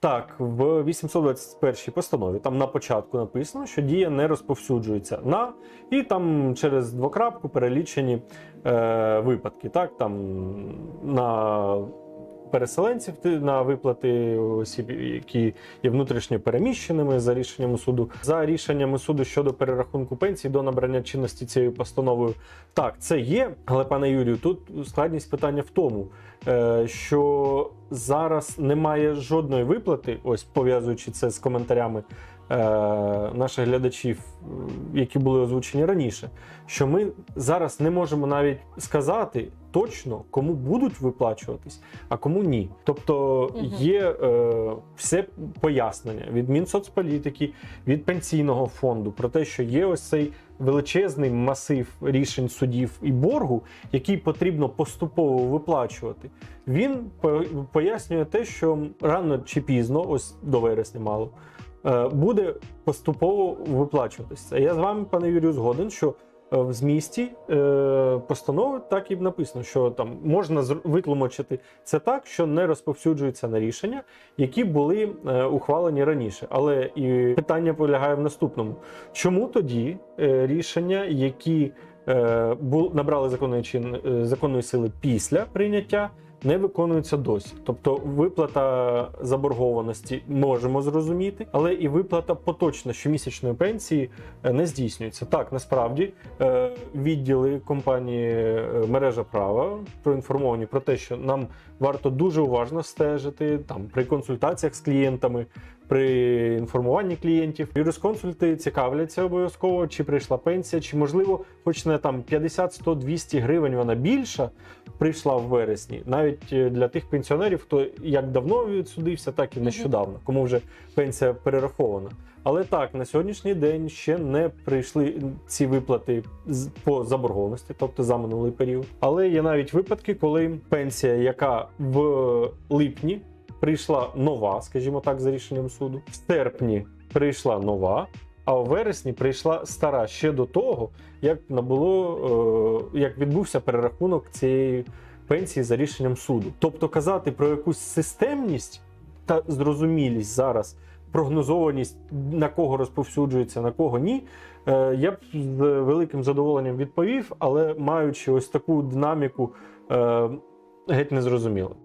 Так, в 821 постанові там на початку написано, що дія не розповсюджується на, і там через двокрапку перелічені е, випадки. Так, там на переселенців на виплати осіб, які є внутрішньо переміщеними за рішенням суду. За рішеннями суду щодо перерахунку пенсій до набрання чинності цією постановою. Так, це є, але пане Юрію, тут складність питання в тому, е, що зараз немає жодної виплати, ось пов'язуючи це з коментарями е, наших глядачів, е, які були озвучені раніше, що ми зараз не можемо навіть сказати точно, кому будуть виплачуватись, а кому ні. Тобто є е, все пояснення від Мінсоцполітики, від пенсійного фонду про те, що є ось цей величезний масив рішень судів і боргу, який потрібно поступово виплачувати. Він пояснює те, що рано чи пізно, ось до вересня мало, е, буде поступово виплачуватися. Я з вами, пане Юрію, згоден, що в змісті е, постанови так і написано, що там можна витлумачити це так, що не розповсюджується на рішення, які були е, ухвалені раніше. Але і питання полягає в наступному: чому тоді е, рішення, які е, набрали е, законної сили після прийняття, не виконуються досі. Тобто виплата заборгованості можемо зрозуміти, але і виплата поточно щомісячної пенсії е, не здійснюється. Так, насправді е, відділи компанії е, мережа права проінформовані про те, що нам варто дуже уважно стежити там при консультаціях з клієнтами. При інформуванні клієнтів юрисконсульти цікавляться обов'язково, чи прийшла пенсія, чи можливо, хоч не там 50, 100, 200 гривень вона більша прийшла в вересні, навіть е, для тих пенсіонерів, хто як давно відсудився, так і нещодавно, кому вже пенсія перерахована. Але так, на сьогоднішній день ще не прийшли ці виплати по заборгованості, тобто за минулий період. Але є навіть випадки, коли пенсія, яка в липні прийшла нова, скажімо так, за рішенням суду, в серпні прийшла нова. А в вересні прийшла стара ще до того, як набуло, е, як відбувся перерахунок цієї пенсії за рішенням суду. Тобто казати про якусь системність та зрозумілість зараз, прогнозованість на кого розповсюджується, на кого ні. е, Я б з великим задоволенням відповів, але маючи ось таку динаміку, е, геть не зрозуміло.